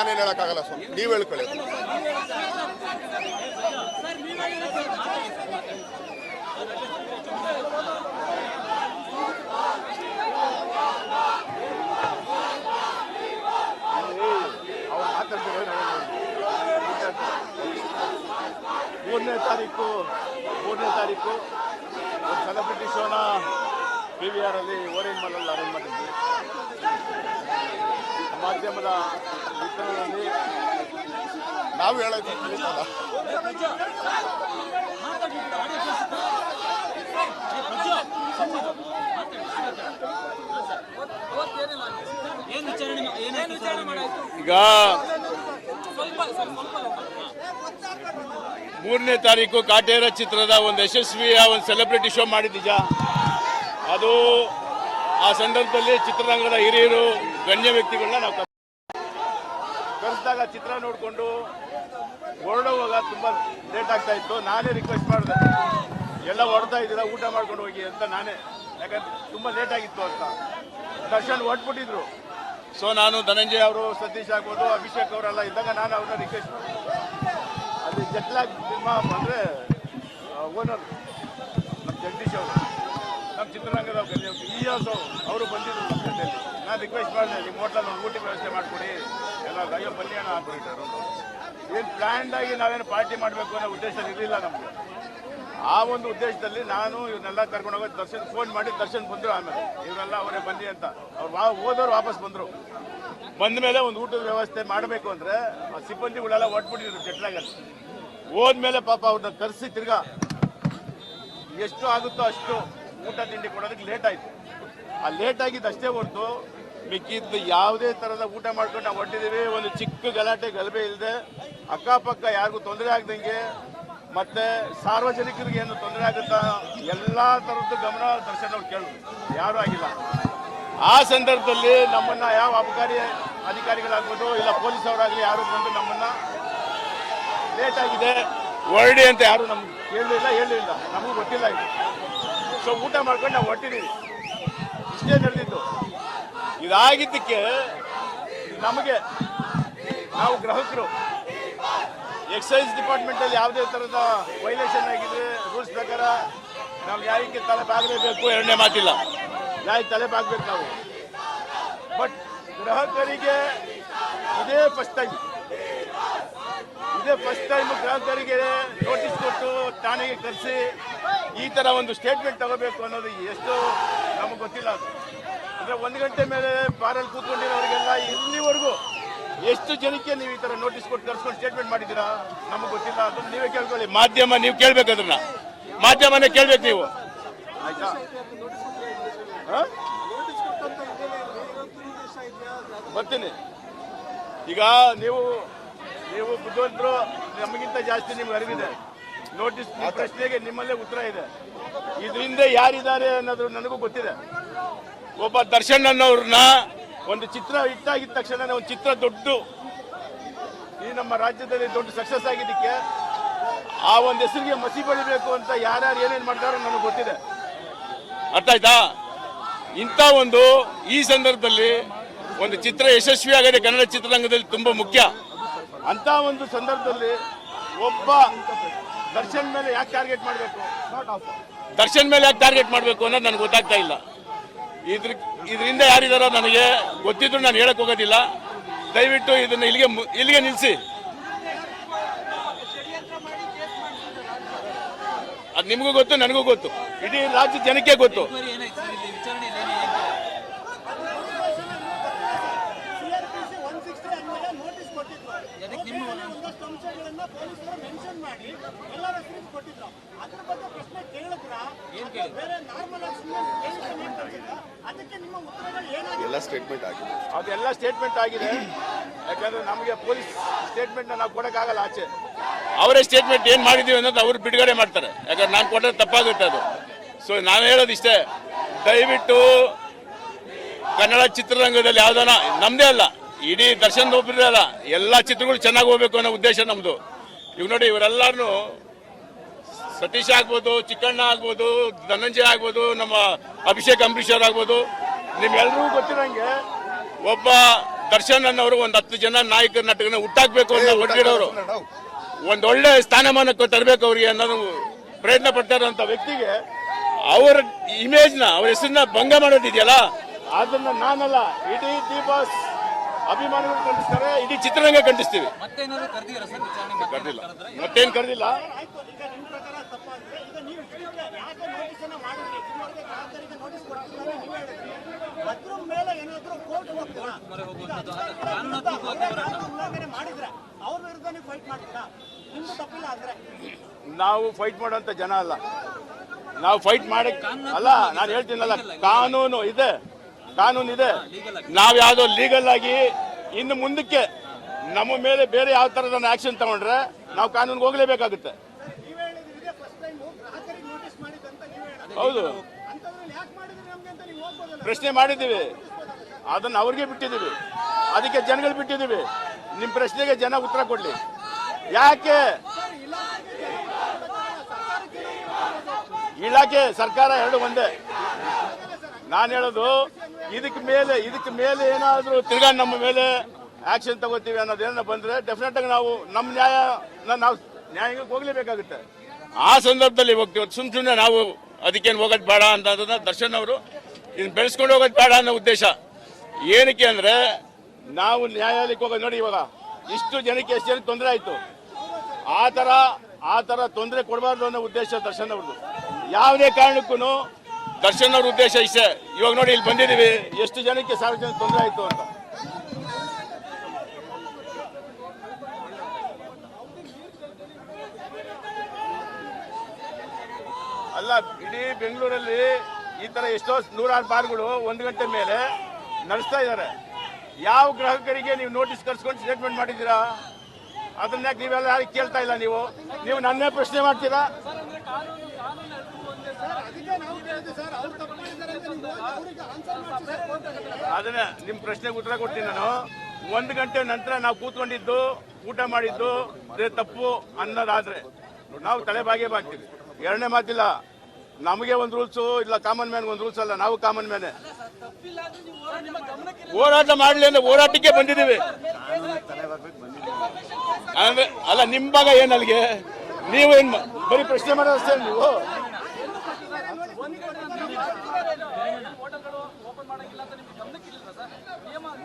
ನಾನೇನು ಹೇಳೋಕ್ಕಾಗಲ್ಲ ಸ್ವಾಮಿ. ನೀವು ಹೇಳ್ಕೊಳ್ಳಿ. ಮೂರನೇ ತಾರೀಕು ಮೂರನೇ ತಾರೀಕು. ಸೆಲೆಬ್ರಿಟಿ ಶೋನ ಪಿ ವಿ ಆರ್ ಅಲ್ಲಿ ಓರೇನ್ ಮಾಲಲ್ಲಿ ಅರೇಂಜ್ ಮಾಡಿದ್ವಿ. ಮಾಧ್ಯಮದ ವಿತರಣೆಯಲ್ಲಿ ನಾವು ಹೇಳೋದು ತಿಳಿಸಲ್ಲ ಏನು ವಿಚಾರಣೆ ಏನೇನು ವಿಚಾರಣೆ ಮಾಡಾಯ್ತು? ಈಗ ಮೂರನೇ ತಾರೀಕು ಕಾಟೇರ ಚಿತ್ರದ ಒಂದು ಯಶಸ್ವಿಯ ಒಂದು ಸೆಲೆಬ್ರಿಟಿ ಶೋ ಮಾಡಿದ್ದೀಜ ಅದು ಆ ಸಂದರ್ಭದಲ್ಲಿ ಚಿತ್ರರಂಗದ ಹಿರಿಯರು ಗಣ್ಯ ವ್ಯಕ್ತಿಗಳನ್ನ ನಾವು ಕರ್- ಕರೆಸಿದಾಗ ಚಿತ್ರ ನೋಡಿಕೊಂಡು ಹೊರಡುವಾಗ ತುಂಬ ಲೇಟ್ ಆಗ್ತಾ ಇತ್ತು. ನಾನೇ ರಿಕ್ವೆಸ್ಟ್ ಮಾಡಿದೆ. ಎಲ್ಲ ಹೊರಡ್ತಾ ಇದ್ದೀರಾ? ಊಟ ಮಾಡ್ಕೊಂಡು ಹೋಗಿ ಅಂತ ನಾನೇ. ಯಾಕಂದ್ರೆ ತುಂಬ ಲೇಟ್ ಆಗಿತ್ತು ಅಂತ. ದರ್ಶನ್ ಹೊಟ್ಬಿಟ್ಟಿದ್ರು ಸೊ ನಾನು ಧನಂಜಯ ಅವರು, ಸತೀಶ್ ಆಗ್ಬೋದು, ಅಭಿಷೇಕ್ ಅವರೆಲ್ಲ ಇದ್ದಾಗ ನಾನು ಅವ್ರನ್ನ ರಿಕ್ವೆಸ್ಟ್ ಮಾಡಿದೆ. ಅಲ್ಲಿ ಜಟ್ಲಾಗ್ ಸಿನಿಮಾ ಅಂದರೆ ಓನರ್ ಜಗದೀಶ್ ಅವರು. ನಮ್ಮ ಚಿತ್ರರಂಗದ ಗಣ್ಯ ಈ ಅವರು ಬಂದಿದ್ರು ನಮ್ಮ ನಾನು ರಿಕ್ವೆಸ್ಟ್ ಮಾಡಿದೆ, ನಿಮ್ಮ ಹೋಟ್ಲಲ್ಲಿ ಒಂದು ಊಟ ವ್ಯವಸ್ಥೆ ಮಾಡಿಕೊಡಿ. ಎಲ್ಲ ಅಯ್ಯೋ ಬನ್ನಿ ಅಂದ್ಬಿಟ್ಟಾರು ಏನು ಪ್ಲ್ಯಾಂಡ್ ಆಗಿ ನಾವೇನು ಪಾರ್ಟಿ ಮಾಡಬೇಕು ಅನ್ನೋ ಉದ್ದೇಶ ಇರಲಿಲ್ಲ ನಮಗೆ. ಆ ಒಂದು ಉದ್ದೇಶದಲ್ಲಿ ನಾನು ಇವನ್ನೆಲ್ಲ ಕರ್ಕೊಂಡು ಹೋಗೋದು ದರ್ಶನ್ ಫೋನ್ ಮಾಡಿ ದರ್ಶನ್ ಬಂದರು ಆಮೇಲೆ. ಇವರೆಲ್ಲ ಅವರೇ ಬನ್ನಿ ಅಂತ. ಅವ್ರು ವಾ, ಹೋದವ್ರು ವಾಪಸ್ ಬಂದರು. ಬಂದ ಮೇಲೆ ಒಂದು ಊಟದ ವ್ಯವಸ್ಥೆ ಮಾಡಬೇಕು ಅಂದರೆ ಆ ಸಿಬ್ಬಂದಿಗಳೆಲ್ಲ ಒಟ್ಬಿಟ್ಟಿದ್ರು ಜಟ್ಲಾಗಲ್ಲಿ. ಹೋದ್ಮೇಲೆ ಪಾಪ ಅವ್ರನ್ನ ಕರೆಸಿ ತಿರ್ಗಾ. ಎಷ್ಟು ಆಗುತ್ತೋ ಅಷ್ಟು ಊಟ ತಿಂಡಿ ಕೊಡೋದಕ್ಕೆ ಲೇಟ್ ಆಯಿತು. ಆ ಲೇಟ್ ಆಗಿದ್ದು ಅಷ್ಟೇ ಹೊರತು ಮಿಕ್ಕಿದ್ದು ಯಾವುದೇ ಥರದ ಊಟ ಮಾಡ್ಕೊಂಡು ನಾವು ಹೊಟ್ಟಿದ್ದೀವಿ ಒಂದು ಚಿಕ್ಕ ಗಲಾಟೆ, ಗಲಭೆ ಇಲ್ಲದೆ ಅಕ್ಕಪಕ್ಕ ಯಾರಿಗೂ ತೊಂದರೆ ಆಗ್ದಂಗೆ ಮತ್ತೆ ಸಾರ್ವಜನಿಕರಿಗೆ ಏನು ತೊಂದರೆ ಆಗುತ್ತಾ ಎಲ್ಲ ಥರದ್ದು ಗಮನ ದರ್ಶನ ಕೇಳಿದ್ರು ಯಾರೂ ಆಗಿಲ್ಲ. ಆ ಸಂದರ್ಭದಲ್ಲಿ ನಮ್ಮನ್ನ ಯಾವ ಅಬಕಾರಿ ಅಧಿಕಾರಿಗಳಾಗ್ಬೋದು ಇಲ್ಲ ಪೊಲೀಸ್ ಅವರಾಗಲಿ ಯಾರು ಬಂದು ನಮ್ಮನ್ನ ಲೇಟ್ ಆಗಿದೆ. ಹೊರಡಿ ಅಂತ ಯಾರು ನಮ್ಗೆ ಹೇಳಲಿಲ್ಲ ಹೇಳಲಿಲ್ಲ. ನಮಗೂ ಗೊತ್ತಿಲ್ಲ ಇದು. ಸೊ ಊಟ ಮಾಡ್ಕೊಂಡು ನಾವು ಹೊಟ್ಟಿದ್ದೀವಿ ಇಷ್ಟೇ ನಡೆದಿದ್ದು. ಇದಾಗಿದ್ದಕ್ಕೆ ನಮಗೆ ನಾವು ಗ್ರಾಹಕರು ಎಕ್ಸೈಸ್ ಡಿಪಾರ್ಟ್ಮೆಂಟಲ್ಲಿ ಯಾವುದೇ ಥರದ ವೈಲೇಷನ್ ಆಗಿದೆ ರೂಲ್ಸ್ ಪ್ರಕಾರ ನಾವು ಯಾರಿಗೆ ತಲೆ ಬಾಗಲೇಬೇಕು, ಎರಡನೇ ಮಾತಿಲ್ಲ. ಯಾರಿಗೆ ತಲೆ ಬಾಗಬೇಕು ನಾವು. ಬಟ್ ಗ್ರಾಹಕರಿಗೆ ಇದೇ ಫಸ್ಟ್ ಟೈಮ್ ಇದೇ ಫಸ್ಟ್ ಟೈಮ್ ಗ್ರಾಹಕರಿಗೆ ನೋಟಿಸ್ ಕೊಟ್ಟು ಠಾಣೆಗೆ ಕರೆಸಿ ಈ ಥರ ಒಂದು ಸ್ಟೇಟ್ಮೆಂಟ್ ತಗೋಬೇಕು ಅನ್ನೋದು ಎಷ್ಟು ನಮಗೆ ಗೊತ್ತಿಲ್ಲ ಅದು. ಅಂದರೆ ಒಂದು ಗಂಟೆ ಮೇಲೆ ಬಾರಲ್ಲಿ ಕೂತ್ಕೊಂಡಿರೋರಿಗೆಲ್ಲ ಇಲ್ಲಿವರೆಗೂ ಎಷ್ಟು ಜನಕ್ಕೆ ನೀವು ಈ ಥರ ನೋಟಿಸ್ ಕೊಟ್ಟು ಕರ್ಸ್ಕೊಂಡು ಸ್ಟೇಟ್ಮೆಂಟ್ ಮಾಡಿದ್ದೀರಾ ನಮಗೆ ಗೊತ್ತಿಲ್ಲ. ಅದನ್ನ ನೀವೇ ಕೇಳ್ಕೊಳ್ಳಿ. ಮಾಧ್ಯಮ ನೀವು ಕೇಳ್ಬೇಕು ಅದನ್ನ. ಮಾಧ್ಯಮನೇ ಕೇಳ್ಬೇಕು ನೀವು. ಆಯ್ತಾ? ಬರ್ತೀನಿ. ಈಗ ನೀವು ನೀವು ಬುದ್ಧಿವಂತರು ನಮಗಿಂತ ಜಾಸ್ತಿ ನಿಮ್ಗೆ ಅರಿವಿದೆ. ನೋಟಿಸ್ ಪ್ರಶ್ನೆಗೆ ನಿಮ್ಮಲ್ಲೇ ಉತ್ತರ ಇದೆ. ಇದರಿಂದ ಯಾರಿದ್ದಾರೆ ಅನ್ನೋದು ನನಗೂ ಗೊತ್ತಿದೆ. ಒಬ್ಬ ದರ್ಶನ್ ಅನ್ನೋರ್ನ ಒಂದು ಚಿತ್ರ ಇಟ್ಟಾಗಿದ್ದ ತಕ್ಷಣ ಒಂದು ಚಿತ್ರ ದೊಡ್ಡ. ಈ ನಮ್ಮ ರಾಜ್ಯದಲ್ಲಿ ದೊಡ್ಡ ಸಕ್ಸಸ್ ಆಗಿದ್ದಕ್ಕೆ ಆ ಒಂದು ಹೆಸರಿಗೆ ಮಸಿ ಬಳಿಬೇಕು ಅಂತ ಯಾರ್ಯಾರು ಏನೇನು ಮಾಡ್ತಾರೋ ನನಗೆ ಗೊತ್ತಿದೆ. ಅರ್ಥ ಆಯ್ತಾ ಇಂಥ ಒಂದು ಈ ಸಂದರ್ಭದಲ್ಲಿ ಒಂದು ಚಿತ್ರ ಯಶಸ್ವಿ ಆಗದೆ ಕನ್ನಡ ಚಿತ್ರರಂಗದಲ್ಲಿ ತುಂಬಾ ಮುಖ್ಯ. ಅಂತ ಒಂದು ಸಂದರ್ಭದಲ್ಲಿ ಒಬ್ಬ ದರ್ಶನ್ ಮೇಲೆ ಯಾಕೆ ಟಾರ್ಗೆಟ್ ಮಾಡಬೇಕು? ದರ್ಶನ್ ಮೇಲೆ ಯಾಕೆ ಟಾರ್ಗೆಟ್ ಮಾಡಬೇಕು ಅನ್ನೋದು ನನಗೆ ಗೊತ್ತಾಗ್ತಾ ಇಲ್ಲ. ಇದ್ರ ಇದರಿಂದ ಯಾರಿದಾರೋ ನನಗೆ ಗೊತ್ತಿದ್ರು ನಾನು ಹೇಳಕ್ ಹೋಗೋದಿಲ್ಲ. ದಯವಿಟ್ಟು ಇದನ್ನ ಇಲ್ಲಿಗೆ ಮು- ಇಲ್ಲಿಗೆ ನಿಲ್ಲಿಸಿ ಅದು ನಿಮಗೂ ಗೊತ್ತು ನನಗೂ ಗೊತ್ತು. ಇಡೀ ರಾಜ್ಯ ಜನಕ್ಕೆ ಗೊತ್ತು ಎಂಕ್ವೈರಿ ಏನಾಯ್ತು ಸರ್ ಇಲ್ಲಿ ವಿಚಾರಣೆಯಲ್ಲಿ ಏನು ಹೇಳ್ತೀರಾ ಸಿಆರ್ಪಿಸಿ ಒನ್ ಸಿಕ್ಸ್ಟಿ ಅನ್ವಯ ನೋಟಿಸ್ ಕೊಟ್ಟಿದ್ರು ಅದಕ್ಕೆ ನಿಮ್ಮ ಒಂದಷ್ಟು ಅಂಶಗಳನ್ನ ಪೊಲೀಸರು ಮೆನ್ಷನ್ ಮಾಡಿ ಎಲ್ಲರ ಹೆಸರಿಗೆ ಕೊಟ್ಟಿದ್ರು. ಅದ್ರ ಬಗ್ಗೆ ಪ್ರಶ್ನೆ ಕೇಳಿದ್ರ? ಏನ್ ಕೇಳಿದ್ರು? ಬೇರೆ ನಾರ್ಮಲ್? ಅದಕ್ಕೆ ನಿಮ್ಮ ಉತ್ತರಗಳು ಏನಾಗಿದೆ? ಎಲ್ಲ ಸ್ಟೇಟ್ಮೆಂಟ್ ಆಗಿದೆ. ಅದೆಲ್ಲ ಸ್ಟೇಟ್ಮೆಂಟ್ ಆಗಿದೆ. ಯಾಕಂದ್ರೆ ನಮಗೆ ಪೊಲೀಸ್ ಸ್ಟೇಟ್ಮೆಂಟ್ ನಾವು ಕೊಡಕ್ಕಾಗಲ್ಲ ಆಚೆ. ಅವರೇ ಸ್ಟೇಟ್ಮೆಂಟ್ ಏನು ಮಾಡಿದೀವಿ ಅನ್ನೋದು ಅವ್ರು ಬಿಡುಗಡೆ ಮಾಡ್ತಾರೆ. ಯಾಕಂದ್ರೆ ನಾನು ಕೊಟ್ಟರೆ ತಪ್ಪಾಗುತ್ತೆ ಅದು. ಸೊ ನಾನು ಹೇಳೋದು ಇಷ್ಟೇ. ದಯವಿಟ್ಟು ಕನ್ನಡ ಚಿತ್ರರಂಗದಲ್ಲಿ ಯಾವ್ದಾನ ನಮ್ದೇ ಅಲ್ಲ. ಇಡೀ ದರ್ಶನ್ ಒಬ್ಬರಲ್ಲ ಎಲ್ಲ ಚಿತ್ರಗಳು ಚೆನ್ನಾಗಿ ಹೋಗ್ಬೇಕು ಅನ್ನೋ ಉದ್ದೇಶ ನಮ್ದು. ಇವ್ ನೋಡಿ ಇವರೆಲ್ಲರೂ ಸತೀಶ್ ಆಗ್ಬೋದು ಚಿಕ್ಕಣ್ಣ ಆಗ್ಬೋದು ಧನಂಜಯ ಆಗ್ಬೋದು ನಮ್ಮ ಅಭಿಷೇಕ್ ಅಂಬರೀಶ್ ಅವ್ರು ಆಗ್ಬೋದು. ನಿಮ್ಗೆಲ್ರಿಗೂ ಗೊತ್ತಿರಂಗೆ ಒಬ್ಬ ದರ್ಶನ್ ಅನ್ನೋರು ಒಂದು ಹತ್ತು ಜನ ನಾಯಕ ನಟಕನ ಹುಟ್ಟಾಕ್ಬೇಕು ಅಂತ ಹೊರಟಿರೋರು ಒಂದೊಳ್ಳೆ ಸ್ಥಾನಮಾನಕ್ಕೆ ತರಬೇಕು ಅವರಿಗೆ ಅನ್ನೋದು ಪ್ರಯತ್ನ ಪಡ್ತಾ ಇರೋಂಥ ವ್ಯಕ್ತಿಗೆ ಅವರ ಇಮೇಜ್ನ ಅವ್ರ ಹೆಸರನ್ನ ಭಂಗ ಮಾಡೋದಿದೆಯಲ್ಲ? ಅದನ್ನ ನಾನಲ್ಲ ಇಡೀ ದೀಪಾಸ್ ಅಭಿಮಾನಿಗಳು ಖಂಡಿಸ್ತಾರೆ ಇಡೀ ಚಿತ್ರರಂಗ ಖಂಡಿಸ್ತೀವಿ. ಕರೆದಿಲ್ಲ. ಮತ್ತೇನು ಕರೆದಿಲ್ಲ. ಆಯ್ತು ಈಗ ನಿಮ್ ಪ್ರಕಾರ ತಪ್ಪಾದ್ರೆ ಈಗ ನೀವು ಇಷ್ಟಕ್ಕೆ ಯಾಕೆ ನೋಟಿಸ್ ಅನ್ನ ಮಾಡಿದ್ರಿ? ಇದುವರೆಗೆ ಗ್ರಾಹಕರಿಗೆ ನೋಟಿಸ್ ಕೊಟ್ಟಿಲ್ಲ ನೀವು ಹೇಳಿದ್ರಿ ಅದ್ರ ಮೇಲೆ ಏನಾದ್ರೂ ಕೋರ್ಟ್ ಹೋಗ್ತೀರಾ? ಈಗ ಅಧಿಕಾರಿಗಳ ಕಾನೂನು ಉಲ್ಲಂಘನೆ ಮಾಡಿದ್ರೆ? ಅವ್ರ ವಿರುದ್ಧ ನೀವು ಫೈಟ್ ಮಾಡ್ತೀರಾ? ನಿಮ್ದು ತಪ್ಪಿಲ್ಲ ಅಂದ್ರೆ? ನಾವು ಫೈಟ್ ಮಾಡುವಂತ ಜನ ಅಲ್ಲ. ನಾವು ಫೈಟ್ ಮಾಡಕ್ ಅಲ್ಲ ನಾನು ಹೇಳ್ತೀನಲ್ಲ ಕಾನೂನು ಇದೆ. ಕಾನೂನು ಇದೆ ನಾವು ಯಾವುದೋ ಲೀಗಲ್ ಆಗಿ ಇನ್ನು ಮುಂದಕ್ಕೆ ನಮ್ಮ ಮೇಲೆ ಬೇರೆ ಯಾವ ತರದ ಆಕ್ಷನ್ ತಗೊಂಡ್ರೆ ನಾವು ಕಾನೂನಿಗೆ ಹೋಗ್ಲೇಬೇಕಾಗುತ್ತೆ. ಹೌದು. ಪ್ರಶ್ನೆ ಮಾಡಿದ್ದೀವಿ. ಅದನ್ನ ಅವ್ರಿಗೆ ಬಿಟ್ಟಿದ್ದೀವಿ. ಅದಕ್ಕೆ ಜನಗಳು ಬಿಟ್ಟಿದ್ದೀವಿ. ನಿಮ್ಮ ಪ್ರಶ್ನೆಗೆ ಜನ ಉತ್ತರ ಕೊಡ್ಲಿ. ಯಾಕೆ? ಇಲಾಖೆ ಸರ್ಕಾರ ಎರಡು ಒಂದೇ. ನಾನು ಹೇಳೋದು ಇದಕ್ಕೆ ಮೇಲೆ ಇದಕ್ಕೆ ಮೇಲೆ ಏನಾದರೂ ತಿರ್ಗಾ ನಮ್ಮ ಮೇಲೆ ಆಕ್ಷನ್ ತಗೋತೀವಿ ಅನ್ನೋದೇನ ಬಂದ್ರೆ ಡೆಫಿನೆಟ್ ಆಗಿ ನಾವು ನಮ್ಮ ನ್ಯಾಯ ನಾವು ನ್ಯಾಯಕ್ಕೆ ಹೋಗ್ಲೇಬೇಕಾಗುತ್ತೆ. ಆ ಸಂದರ್ಭದಲ್ಲಿ ಹೋಗ್ತೀವಿ ಸುಮ್ ಸುಮ್ಮನೆ ನಾವು ಅದಕ್ಕೇನು ಹೋಗೋದು ಬೇಡ ಅಂತ ಅಂದ್ರೆ ದರ್ಶನ್ ಅವರು ಇನ್ನು ಬೆಳೆಸ್ಕೊಂಡು ಹೋಗೋದು ಬೇಡ ಅನ್ನೋ ಉದ್ದೇಶ. ಏನಕ್ಕೆ ಅಂದ್ರೆ ನಾವು ನ್ಯಾಯಾಲಯಕ್ಕೆ ಹೋಗೋದು ನೋಡಿ ಇವಾಗ ಇಷ್ಟು ಜನಕ್ಕೆ ಎಷ್ಟು ಜನಕ್ಕೆ ತೊಂದರೆ ಆಯ್ತು? ಆ ಥರ ಆ ಥರ ತೊಂದರೆ ಕೊಡಬಾರ್ದು ಅನ್ನೋ ಉದ್ದೇಶ ದರ್ಶನ್ ಅವ್ರದ್ದು. ಯಾವುದೇ ಕಾರಣಕ್ಕೂ ದರ್ಶನ್ ಅವ್ರ ಉದ್ದೇಶ ಇಷ್ಟೇ. ಇವಾಗ ನೋಡಿ ಇಲ್ಲಿ ಬಂದಿದ್ದೀವಿ. ಎಷ್ಟು ಜನಕ್ಕೆ ಸಾರ್ವಜನಿಕ ತೊಂದರೆ ಆಯ್ತು ಅಂತ. ಅಲ್ಲ, ಇಡೀ ಬೆಂಗಳೂರಲ್ಲಿ ಈ ತರ ಎಷ್ಟೋ ನೂರಾರು ಬಾರ್ಗಳು ಒಂದು ಗಂಟೆ ಮೇಲೆ ನಡೆಸ್ತಾ ಇದ್ದಾರೆ. ಯಾವ ಗ್ರಾಹಕರಿಗೆ ನೀವು ನೋಟಿಸ್ ಕರ್ಸ್ಕೊಂಡು ಸ್ಟೇಟ್ಮೆಂಟ್ ಮಾಡಿದ್ದೀರಾ? ಅದನ್ನ ಯಾಕೆ ನೀವೆಲ್ಲ ಯಾರಿಗೆ ಕೇಳ್ತಾ ಇಲ್ಲ ನೀವು? ನೀವು ನನ್ನೇ ಪ್ರಶ್ನೆ ಮಾಡ್ತೀರಾ? ಅದನ್ನ ನಿಮ್ಮ ಪ್ರಶ್ನೆಗೆ ಉತ್ತರ ಕೊಡ್ತೀನಿ ನಾನು. ಒಂದು ಗಂಟೆ ನಂತರ ನಾವು ಕೂತ್ಕೊಂಡಿದ್ದು, ಊಟ ಮಾಡಿದ್ದು ತಪ್ಪು ಅನ್ನೋದಾದ್ರೆ ನಾವು ತಲೆ ಬಾಗೇ ಬಾಗ್ತೀವಿ. ಎರಡನೇ ಮಾತಿಲ್ಲ, ನಮಗೆ ಒಂದು ರೂಲ್ಸು, ಇಲ್ಲ ಕಾಮನ್ ಮ್ಯಾನ್ ಒಂದು ರೂಲ್ಸ್ ಅಲ್ಲ, ನಾವು ಕಾಮನ್ ಮ್ಯಾನೆ ಹೋರಾಟ ಮಾಡಲಿ ಅಂದ್ರೆ ಹೋರಾಟಕ್ಕೆ ಬಂದಿದ್ದೀವಿ. ಅಂದ್ರೆ, ಅಲ್ಲ, ನಿಮ್ ಭಾಗ ಏನಲ್ಲಿಗೆ ಮ- ಬರೀ ಪ್ರಶ್ನೆ ಮಾಡೋದಷ್ಟೇ ನೀವು?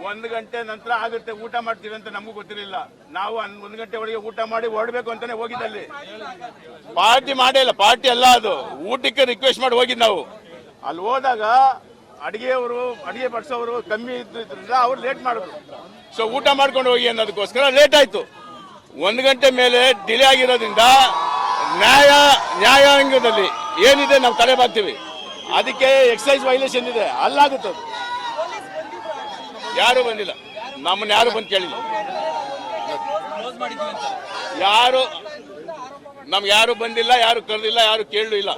ಒಂದು ಗಂಟೆ ನಂತರ ಆಗುತ್ತೆ, ಊಟ ಮಾಡ್ತೀವಿ ಅಂತ ನಮಗೂ ಗೊತ್ತಿರಲಿಲ್ಲ. ನಾವು ಒಂದು ಗಂಟೆ ಒಳಗೆ ಊಟ ಮಾಡಿ ಹೊರಡ್ಬೇಕು ಅಂತಾನೆ ಹೋಗಿದ್ದಲ್ಲಿ. ಪಾರ್ಟಿ ಮಾಡೇ ಪಾರ್ಟಿ ಅಲ್ಲ ಅದು. ಊಟಕ್ಕೆ ರಿಕ್ವೆಸ್ಟ್ ಮಾಡಿ ಹೋಗಿದ್ ನಾವು. ಅಲ್ಲಿ ಹೋದಾಗ ಅಡಿಗೆಯವರು, ಅಡಿಗೆ ಬಡಿಸೋರು ಕಮ್ಮಿ ಇದ್ದಿದ್ರಿಂದ ಅವ್ರು ಲೇಟ್ ಮಾಡಿದ್ರು. ಸೊ ಊಟ ಮಾಡ್ಕೊಂಡು ಹೋಗಿ ಅನ್ನೋದಕ್ಕೋಸ್ಕರ ಲೇಟ್ ಆಯ್ತು. ಒಂದು ಗಂಟೆ ಮೇಲೆ ಡಿಲೇ ಆಗಿರೋದ್ರಿಂದ ನ್ಯಾಯ ನ್ಯಾಯಾಂಗದಲ್ಲಿ ಏನಿದೆ ನಾವು ತಲೆ ಬಾಗ್ತೀವಿ. ಅದಕ್ಕೆ ಎಕ್ಸೈಸ್ ವೈಲೇಷನ್ ಇದೆ. ಅಲ್ಲಾಗುತ್ತೆ ಅದು. ಯಾರು ಬಂದಿಲ್ಲ. ನಮ್ಮನ್ನ ಯಾರು ಬಂದು ಕೇಳಿಲ್ಲ. ಯಾರು, ನಮ್ಗೆ ಯಾರು ಬಂದಿಲ್ಲ, ಯಾರು ಕರೆದಿಲ್ಲ, ಯಾರು ಕೇಳಲು ಇಲ್ಲ.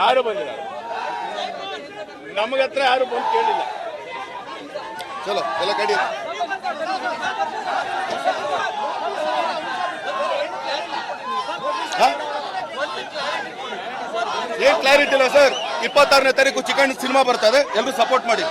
ಯಾರು ಬಂದಿಲ್ಲ. ನಮಗೆ ಹತ್ರ ಯಾರು ಬಂದು ಕೇಳಿಲ್ಲ. ಚಲೋ, ಎಲ್ಲ ಕಡಿ ಏನ್ ಕ್ಲಾರಿಟಿ ಇಲ್ಲ ಸರ್ ಇಪ್ಪತ್ತಾರನೇ ತಾರೀಕು ಚಿಕನ್ ಸಿನಿಮಾ ಬರ್ತದೆ. ಎಲ್ಲರೂ ಸಪೋರ್ಟ್ ಮಾಡಿ.